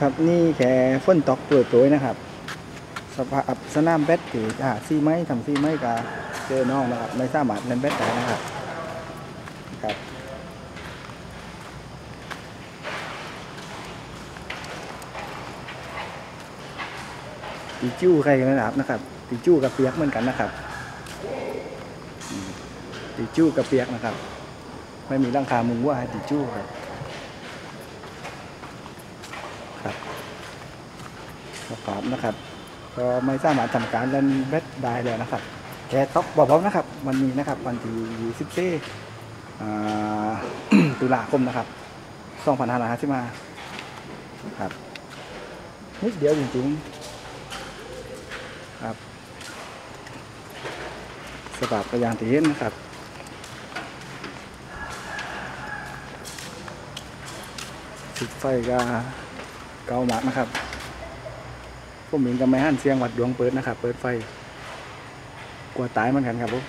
ครับนี่แค่ฝนตกเปรยๆนะครับ สภาพสนามแบดถืออ่าซีไม้ทำซีไม้กับเจอน้องนะครับไม่สามารถเล่นแบดได้นะครับครับตีจู้ใครกันนะครับนะครับตีจู้กับเปียกเหมือนกันนะครับติจู้กับเปียกนะครับ ไม่มีร่างคามุงว่าติจู้ครับ ครับสภาพนะครับก็ไม่สามารถทำการเล่นเบสได้เลยนะครับแค่ตอกบอกๆนะครับ วันนี้นะครับ วันที่24ตุลาคมนะครับ2555ครับนิดเดียวจริงๆครับสภาพก็อย่างที่เห็นนะครับสิดไฟก็ เก่ามากนะครับผมเองก็ไม่หันเสียงวัดดวงเปิดนะครับ เปิดไฟ กลัวตายเหมือนกันครับผม